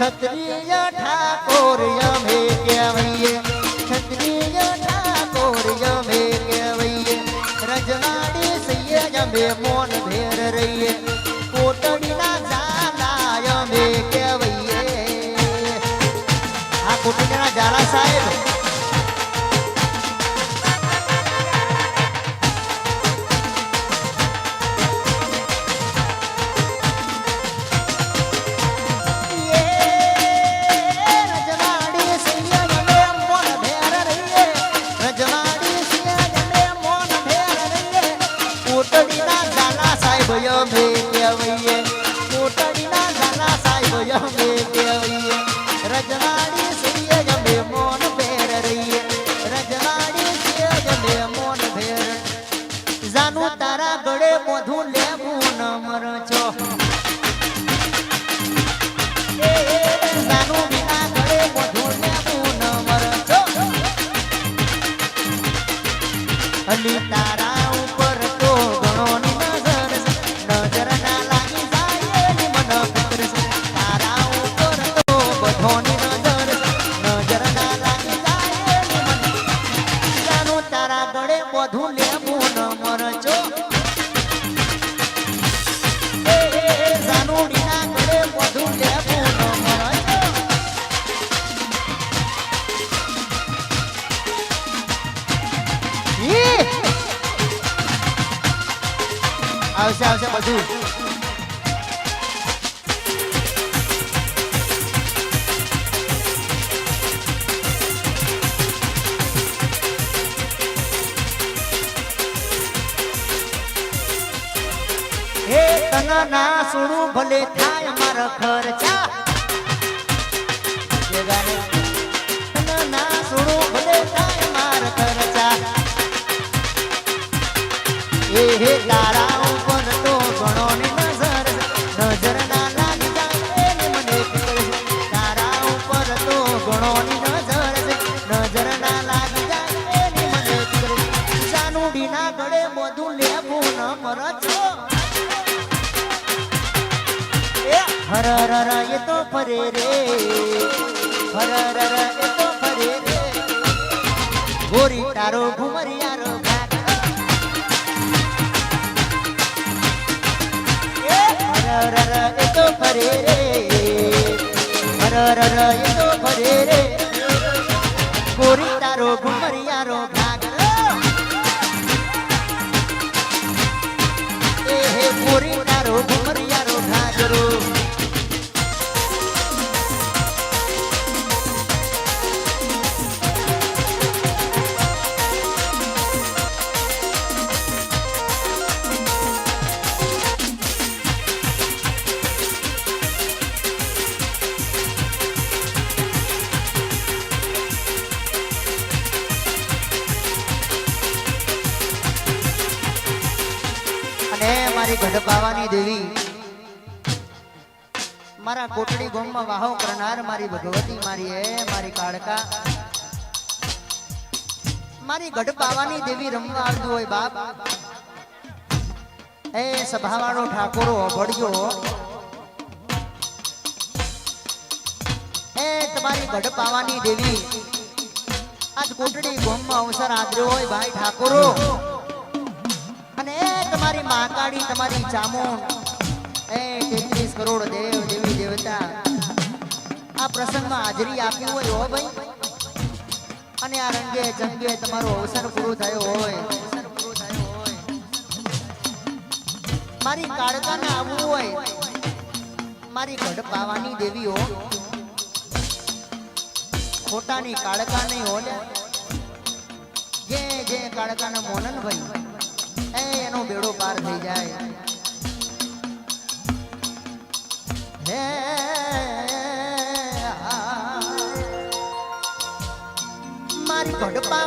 ક્ષત્રિય ઠાકોર અમે કહેવાઈએ. ક્ષત્રિય ઠાકોર અમે કહેવાઈએ. રજવાડી સૈયદ અમે મોન ભેર રહીએ. કોટડીના ઝાલા અમે કહેવાઈએ. આ કોટડીના ઝાલા સાહેબ સાહેબ અમે કહેવીએ કોટડીના નાના સાહેબ અમે કહેવીએ રજવાડી સુરીએ ગમે મોન ફેર રહીએ. રજવાડી સુરીએ ગમે મોન ફેર. જાનું તારા ગળે મોધું લેવું ન મર તારા આવશે આવશે બધું. હે તન ના સુણું ભલે થાય મારા ખર્ચા. તન ના સુણું ભલે થાય મારા ખર્ચા. એ હે તારા તો નજર છે. નજર ના લાગી જાય એની મને ફિકર છે. ગળે બધું લેવું ન મરજો એ હરરર એ તો ફરે રે હર એ તો ફરે રે ગોરી તારો ઘુમરિયારો રે મારી ગઢપાવાની દેવી. મારા કોટડી ગોમમાં વાહો કરનાર મારી ભગવતી મારી એ, મારી કાળકા. મારી ગઢપાવાની દેવી રમવા આવતું હોય બાપ. એ સભાવાળો ઠાકોરો ભળ્યો એ તમારી ગઢપાવાની દેવી. આજ કોટડી ગોમમાં અવસર આદર્યો હોય ભાઈ ઠાકોરો. તમારી મહાકાળી, તમારી ચામુંડ. એ તેત્રીસ કરોડ દેવ, દેવી, દેવતા. આ પ્રસંગમાં હાજરી આપી હોય હો ભાઈ. અને આ રંગે જંગે તમારો અવસર પૂરો થયો હોય. મારી કાળકાને આવવું હોય. મારી ગઢ પાવાની હો. ખોટાની કાળકા નહીં હો જે જે કાળકાના મોનન ભાઈ. એ એનો બેડો પાર થઈ જાય. હે મારી ભડપા